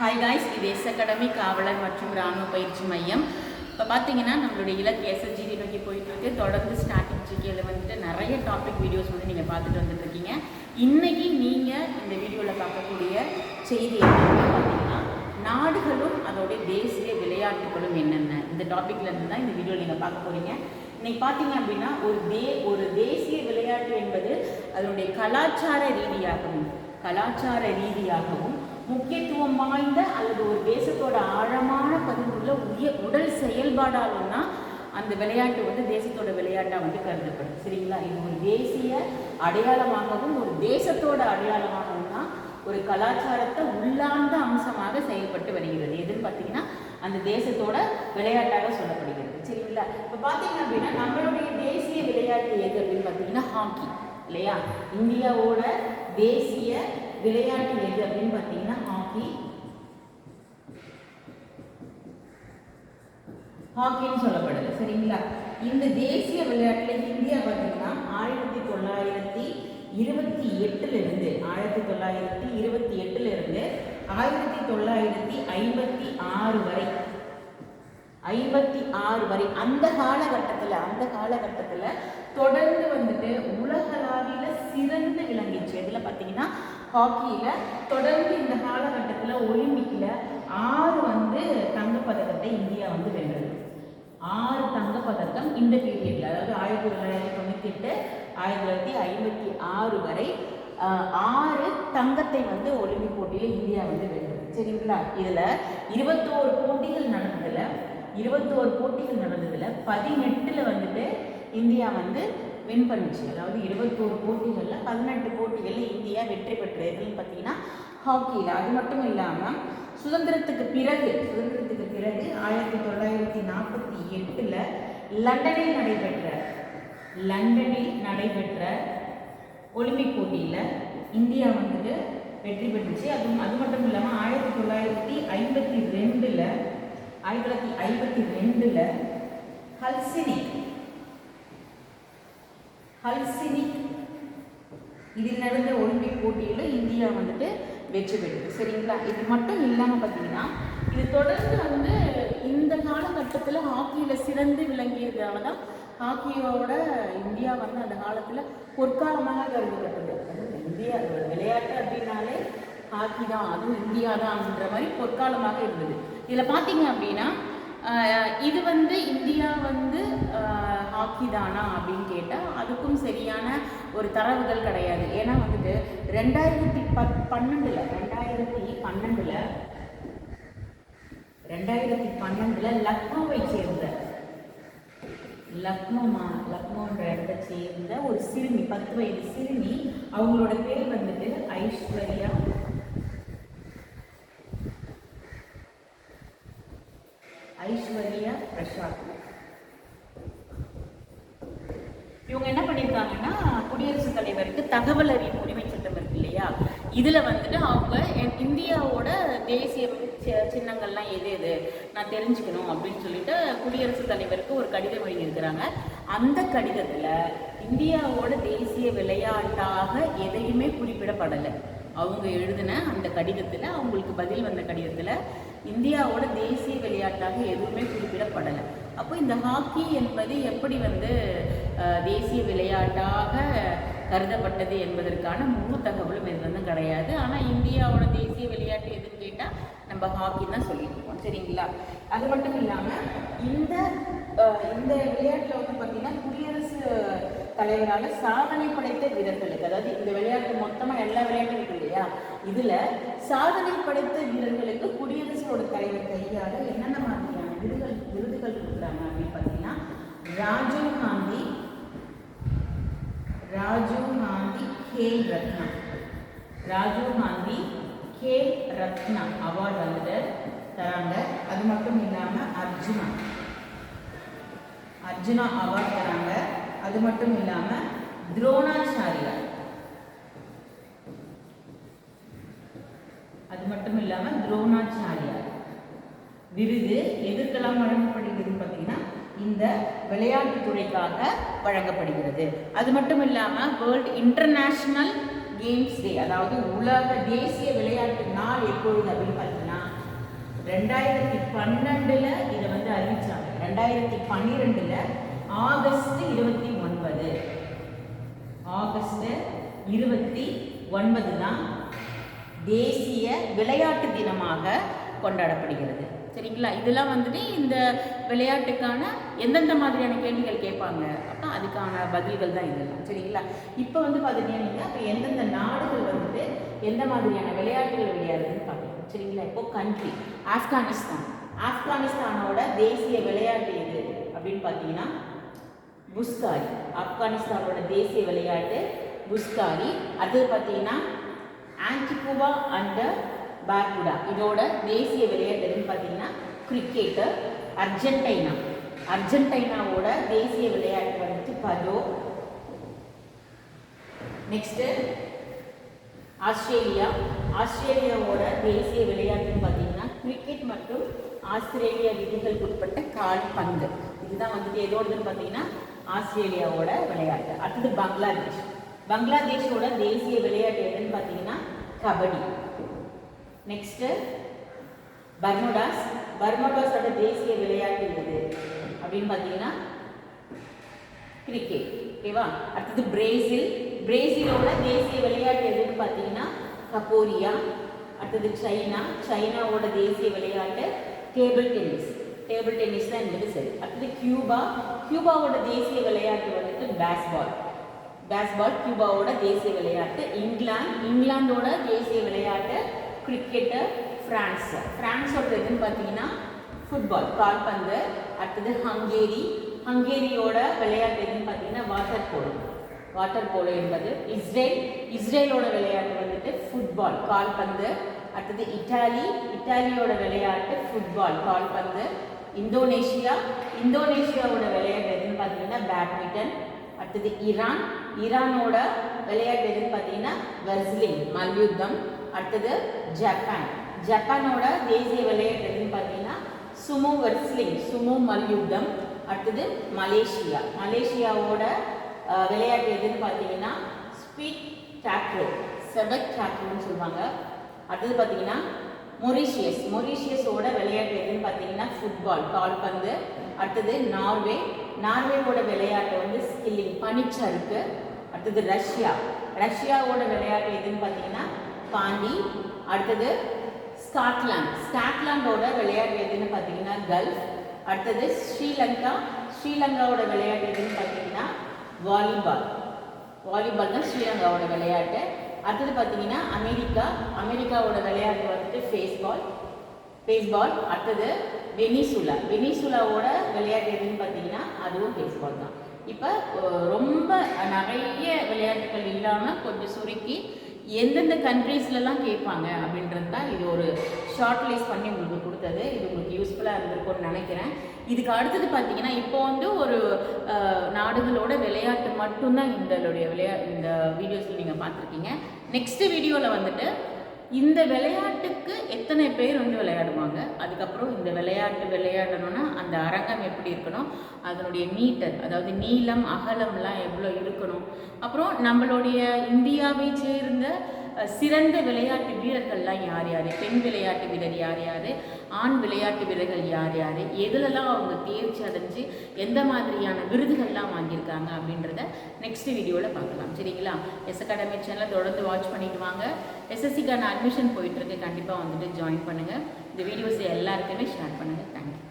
Hi guys இது S academy காவலர் மற்றும் இராணுவ பயிற்சி மையம். இப்போ பார்த்தீங்கன்னா நம்மளுடைய இலக்கு எஸ்எஸ்ஜிடி நோக்கி போயிட்டுருக்கு. தொடர்ந்து ஸ்டார்டிங் ஜிகேல வந்துட்டு நிறைய டாபிக் வீடியோஸ் வந்து நீங்கள் பார்த்துட்டு வந்துட்டுருக்கீங்க. இன்றைக்கி இன்னைக்கு நீங்கள் இந்த வீடியோவில் பார்க்கக்கூடிய செய்தி என்னென்னு பார்த்தீங்கன்னா நாடுகளும் அதோடைய தேசிய விளையாட்டுகளும் என்னென்ன? இந்த டாப்பிக்லேருந்து தான் இந்த வீடியோவில் நீங்கள் பார்க்க போகிறீங்க இன்னைக்கு பார்த்தீங்க அப்படின்னா ஒரு தே ஒரு தேசிய விளையாட்டு என்பது அதனுடைய கலாச்சார ரீதியாகவும் கலாச்சார ரீதியாகவும் முக்கியத்துவம் வாய்ந்த அல்லது ஒரு தேசத்தோட ஆழமான பதிவுள்ள உய உடல் செயல்பாடாலும் தான் அந்த விளையாட்டு வந்து தேசத்தோட விளையாட்டாக வந்து கருதப்படும். சரிங்களா? இது ஒரு தேசிய அடையாளமாகவும் ஒரு தேசத்தோட அடையாளமாகவும் தான் ஒரு கலாச்சாரத்தை உள்ளார்ந்த அம்சமாக செயல்பட்டு வருகிறது. எதுன்னு பார்த்தீங்கன்னா அந்த தேசத்தோட விளையாட்டாக சொல்லப்படுகிறது. சரிங்களா? இப்போ பார்த்தீங்க அப்படின்னா நம்மளுடைய தேசிய விளையாட்டு எது அப்படின்னு பார்த்தீங்கன்னா ஹாக்கி இல்லையா? இந்தியாவோட தேசிய விளையாட்டு எது அப்படின்னு பார்த்தீங்கன்னா ஹாக்கி. ஹாக்கின்னு சொல்லப்படுது சரிங்களா? இந்த தேசிய விளையாட்டில் இந்தியா பார்த்தீங்கன்னா ஆயிரத்தி தொள்ளாயிரத்தி இருபத்தி எட்டுல இருந்து ஆயிரத்தி தொள்ளாயிரத்தி இருபத்தி எட்டுல இருந்து ஆயிரத்தி தொள்ளாயிரத்தி ஐம்பத்தி ஆறு வரை ஐம்பத்தி ஆறு வரை அந்த காலகட்டத்தில் அந்த காலகட்டத்தில் தொடர்ந்து வந்துட்டு உலகளாவில சிறந்து விளங்கிச்சு எதில் ஹாக்கியில் தொடர்ந்து இந்த காலகட்டத்தில் ஒலிம்பிக்கில் ஆறு வந்து தங்கப்பதக்கத்தை இந்தியா வந்து வென்றது. ஆறு தங்கப்பதக்கம் இந்த பீரியடில் அதாவது ஆயிரத்தி தொள்ளாயிரத்தி தொண்ணூற்றி எட்டு ஆயிரத்தி தொள்ளாயிரத்தி ஐம்பத்தி ஆறு வரை ஆறு தங்கத்தை வந்து ஒலிம்பிக் போட்டியில் இந்தியா வந்து வென்றது. சரிங்களா? இதில் இருபத்தோரு போட்டிகள் நடந்ததில் இருபத்தோரு போட்டிகள் நடந்ததில் பதினெட்டில் வந்துட்டு இந்தியா வந்து வின் பண்ணுச்சு. அதாவது இருபத்தோரு போட்டிகளில் பதினெட்டு போட்டிகளில் இந்தியா வெற்றி பெற்றது எதுன்னு பார்த்தீங்கன்னா ஹாக்கியில் அது மட்டும் இல்லாமல் சுதந்திரத்துக்கு பிறகு சுதந்திரத்துக்கு பிறகு ஆயிரத்தி தொள்ளாயிரத்தி நாற்பத்தி எட்டில் லண்டனில் நடைபெற்ற லண்டனில் நடைபெற்ற ஒலிம்பிக் போட்டியில் இந்தியா வந்துட்டு வெற்றி பெற்றுச்சு. அது அது மட்டும் இல்லாமல் ஆயிரத்தி தொள்ளாயிரத்தி ஐம்பத்தி ரெண்டில் ஆயிரத்தி தொள்ளாயிரத்தி ஐம்பத்தி ரெண்டில் ஹல்சினி ஹல்சினிக். இதில் நடந்த ஒலிம்பிக் போட்டியில் இந்தியா வந்துட்டு வெற்றி பெற்றது. சரிங்களா? இது மட்டும் இல்லாமல் பார்த்தீங்கன்னா இது தொடர்ந்து வந்து இந்த காலகட்டத்தில் ஹாக்கியில் சிறந்து விளங்கியதால தான் ஹாக்கியோட இந்தியா வந்து அந்த காலத்தில் பொற்காலமாக கருதப்பட்டது. இந்தியா விளையாட்டு அப்படின்னாலே ஹாக்கி தான் அதுவும் இந்தியா தான்ன்ற மாதிரி பொற்காலமாக இருந்தது. இதில் பார்த்தீங்க அப்படின்னா இது வந்து இந்தியா வந்து ஹாக்கி தானா அப்படின்னு கேட்டால் அதுக்கும் சரியான ஒரு தரவுகள் கிடையாது. ஏன்னா வந்துட்டு ரெண்டாயிரத்தி பத் பன்னெண்டில் ரெண்டாயிரத்தி பன்னெண்டில் ரெண்டாயிரத்தி பன்னெண்டில் லக்னோவை சேர்ந்த லக்னோமா லக்னோன்ற இடத்தை சேர்ந்த ஒரு சிறுமி பத்து வயது சிறுமி அவங்களோட பேர் வந்துட்டு ஐஸ்வர்யா இதில் வந்துட்டு அவங்க என் இந்தியாவோட தேசிய சி- சின்னங்கள்லாம் எது எது? நான் தெரிஞ்சுக்கணும் அப்படின்னு சொல்லிட்டு குடியரசுத் தலைவருக்கு ஒரு கடிதம் எழுதியிருக்கிறாங்க. அந்த கடிதத்தில் இந்தியாவோட தேசிய விளையாட்டாக எதையுமே குறிப்பிடப்படலை. அவங்க எழுதின அந்த கடிதத்தில் அவங்களுக்கு பதில் வந்த கடிதத்தில் இந்தியாவோட தேசிய விளையாட்டாக எதுவுமே குறிப்பிடப்படலை. அப்போ இந்த ஹாக்கி என்பது எப்படி வந்து தேசிய விளையாட்டாக கருதப்பட்டது என்பதற்கான முழு தகவலும் இது வந்து கிடையாது. ஆனால் இந்தியாவோட தேசிய விளையாட்டு எதுன்னு கேட்டால் நம்ம ஹாக்கி தான் சொல்லியிருக்கோம் சரிங்களா? அது மட்டும் இல்லாமல் இந்த இந்த விளையாட்டில் வந்து பார்த்தீங்கன்னா குடியரசு தலைவரால் சாதனை படைத்த வீரர்களுக்கு அதாவது இந்த விளையாட்டு மொத்தமாக எல்லா விளையாட்டும் இருக்கு இல்லையா? இதில் சாதனை படைத்த வீரர்களுக்கு குடியரசோட தலைவர் கையால் என்னென்ன மாதிரியான விருதுகள் விருதுகள் கொடுக்குறாங்க அப்படின்னு பார்த்தீங்கன்னா ராஜீவ் காந்தி ராஜீவ் காந்தி கேல் ரத்னா. ராஜீவ் காந்தி கேல் ரத்னா அவார்டு வந்துட்டு தராங்க. அது மட்டும் இல்லாமல் அர்ஜுனா. அர்ஜுனா அவார்ட் தராங்க. அது மட்டும் இல்லாமல் துரோணாச்சாரியா. அது மட்டும் இல்லாமல் துரோணாச்சாரியா. விருது எதுக்கெல்லாம் வழங்கப்படுகிறது இந்த விளையாட்டு துறைக்காக வழங்கப்படுகிறது. அது மட்டும் இல்லாமல் வேர்ல்டு இன்டர்நேஷ்னல் கேம்ஸ் டே அதாவது உலக தேசிய விளையாட்டு நாள் எப்பொழுது அப்படின்னு பார்த்தீங்கன்னா ரெண்டாயிரத்தி பன்னெண்டில் இதை வந்து அறிவிச்சாங்க. ரெண்டாயிரத்தி பன்னிரெண்டில் ஆகஸ்ட் இருபத்தி ஒன்பது. ஆகஸ்ட் இருபத்தி ஒன்பது தான் தேசிய விளையாட்டு தினமாக கொண்டாடப்படுகிறது. சரிங்களா இதெல்லாம் வந்துட்டு இந்த விளையாட்டுக்கான எந்தெந்த மாதிரியான கேள்விகள் கேட்பாங்க? அப்போ அதுக்கான பதில்கள் தான் இதெல்லாம். சரிங்களா? இப்போ வந்து பார்த்துட்டீங்கன்னா இப்போ எந்தெந்த நாடுகள் வந்துட்டு எந்த மாதிரியான விளையாட்டுகள் விளையாடுதுன்னு பார்க்கலாம். சரிங்களா? இப்போ கண்ட்ரி ஆப்கானிஸ்தான். ஆப்கானிஸ்தானோட தேசிய விளையாட்டு எது அப்படின்னு பார்த்தீங்கன்னா புஸ்காரி ஆப்கானிஸ்தானோட தேசிய விளையாட்டு புஸ்காரி அது பார்த்தீங்கன்னா ஆன்டிகுவா அண்ட் பார்புடா இதோட தேசிய விளையாட்டு எதுன்னு பார்த்தீங்கன்னா கிரிக்கெட்டு அர்ஜென்டைனா. அர்ஜென்டைனாவோட தேசிய விளையாட்டு வந்துட்டு பதோ. Next Australia. ஆஸ்திரேலியாவோட தேசிய விளையாட்டுன்னு பார்த்தீங்கன்னா கிரிக்கெட் மற்றும் ஆஸ்திரேலிய விதிகளுக்கு உட்பட்ட கால்பந்து இதுதான் வந்துட்டு எதோடதுன்னு பார்த்தீங்கன்னா ஆஸ்திரேலியாவோட விளையாட்டு. அடுத்தது பங்களாதேஷ். பங்களாதேஷோட தேசிய விளையாட்டு எதுன்னு பார்த்தீங்கன்னா கபடி. நெக்ஸ்ட்டு பர்முடாஸ் பர்முடாஸோட தேசிய விளையாட்டு எது? அப்படின்னு பார்த்தீங்கன்னா கிரிக்கெட் ஓகேவா அடுத்தது பிரேசில் பிரேசிலோட தேசிய விளையாட்டு எதுன்னு பார்த்தீங்கன்னா கப்போரியா அடுத்தது சைனா சைனாவோட தேசிய விளையாட்டு டேபிள் டென்னிஸ் டேபிள் டென்னிஸ் தான் என்பது சரி. அடுத்தது கியூபா கியூபாவோட தேசிய விளையாட்டு வந்துட்டு பேஸ்பால் பேஸ்பால் கியூபாவோட தேசிய விளையாட்டு. இங்கிலாந்து இங்கிலாந்தோட தேசிய விளையாட்டு கிரிக்கெட்டு ஃப்ரான்ஸ் ஃப்ரான்ஸோட எதுன்னு பார்த்தீங்கன்னா ஃபுட்பால் கால்பந்து அடுத்தது ஹங்கேரி. ஹங்கேரியோட விளையாட்டு எதுன்னு பார்த்தீங்கன்னா வாட்டர் போலோ வாட்டர் போலோ என்பது இஸ்ரேல். இஸ்ரேலோட விளையாட்டு வந்துட்டு ஃபுட்பால் கால்பந்து அடுத்தது இட்டாலி. இட்டாலியோட விளையாட்டு ஃபுட்பால் கால்பந்து இந்தோனேஷியா. இந்தோனேஷியாவோட விளையாட்டு எதுன்னு பார்த்தீங்கன்னா பேட்மிண்டன் அடுத்தது ஈரான் ஈரானோட விளையாட்டு எதுன்னு பார்த்தீங்கன்னா வெர்ஸ்லிங் மல்யுத்தம். அடுத்தது ஜப்பான். ஜப்பானோட தேசிய விளையாட்டு எதுன்னு பார்த்தீங்கன்னா சுமோ வெர்ஸ்லிங் சுமோ மல்யுத்தம் அடுத்தது மலேசியா. மலேசியாவோட விளையாட்டு எதுன்னு பார்த்தீங்கன்னா ஸ்பீட் டாக்ரோ செபக் டாக்ரோன்னு சொல்லுவாங்க. அடுத்தது பார்த்தீங்கன்னா மொரீஷியஸ். மொரீஷியஸோட விளையாட்டு எதுன்னு பார்த்தீங்கன்னா ஃபுட்பால் கால்பந்து. அடுத்தது நார்வே. நார்வேவோட விளையாட்டு வந்து ஸ்கில்லிங் பனிச்சறுக்கு. அடுத்தது ரஷ்யா. ரஷ்யாவோட விளையாட்டு எதுன்னு பார்த்தீங்கன்னா பாண்டி அடுத்தது ஸ்காட்லாந்து. ஸ்காட்லாண்டோட விளையாட்டு எதுன்னு பார்த்தீங்கன்னா கல்ஃப். அடுத்தது ஸ்ரீலங்கா. ஸ்ரீலங்காவோட விளையாட்டு எதுன்னு பார்த்தீங்கன்னா வாலிபால். வாலிபால் தான் ஸ்ரீலங்காவோட விளையாட்டு. அடுத்தது பார்த்தீங்கன்னா அமெரிக்கா. அமெரிக்காவோட விளையாட்டு வந்துட்டு ஃபேஸ்பால் பேஸ்பால் அடுத்தது வெனிசுலா. வெனிசுலாவோட விளையாட்டு எதுன்னு பார்த்தீங்கன்னா அதுவும் பேஸ்பால் தான். இப்போ ரொம்ப நிறைய விளையாட்டுகள் இல்லாமல் கொஞ்சம் சுருக்கி எந்தெந்த கண்ட்ரீஸ்லலாம் கேட்பாங்க அப்படின்றது தான் இது ஒரு ஷார்ட் லிஸ்ட் பண்ணி உங்களுக்கு கொடுத்தது. இது உங்களுக்கு யூஸ்ஃபுல்லாக இருந்திருக்கும்னு நினைக்கிறேன். இதுக்கு அடுத்தது பார்த்தீங்கன்னா இப்போ வந்து ஒரு நாடுகளோட விளையாட்டு மட்டும்தான் இந்த விளையா இந்த வீடியோஸில் நீங்கள் பார்த்துருக்கீங்க. நெக்ஸ்ட் வீடியோவில் வந்துட்டு இந்த விளையாட்டுக்கு எத்தனை பேர் வந்து விளையாடுவாங்க? அதுக்கப்புறம் இந்த விளையாட்டு விளையாடணும்னா அந்த அரங்கம் எப்படி இருக்கணும்? அதனுடைய மீட்டர் அதாவது நீளம் அகலம்லாம் எவ்வளோ இருக்கணும்? அப்புறம் நம்மளுடைய இந்தியாவை சேர்ந்த சிறந்த விளையாட்டு வீரர்கள்லாம் யார் யார்? பெண் விளையாட்டு வீரர் யார் யார்? ஆண் விளையாட்டு வீரர்கள் யார் யார்? எதுலலாம் அவங்க தேர்ச்சி அடைஞ்சு எந்த மாதிரியான விருதுகள்லாம் வாங்கியிருக்காங்க அப்படின்றத நெக்ஸ்ட் வீடியோவில் பார்க்கலாம். சரிங்களா? எஸ் அகாடமி சேனலை தொடர்ந்து வாட்ச் பண்ணிட்டு வாங்க. எஸ்எஸ்சிக்கான அட்மிஷன் போயிட்டுருக்கு. கண்டிப்பாக வந்துட்டு ஜாயின் பண்ணுங்கள் இந்த வீடியோஸ் எல்லாருக்குமே ஷேர் பண்ணுங்கள்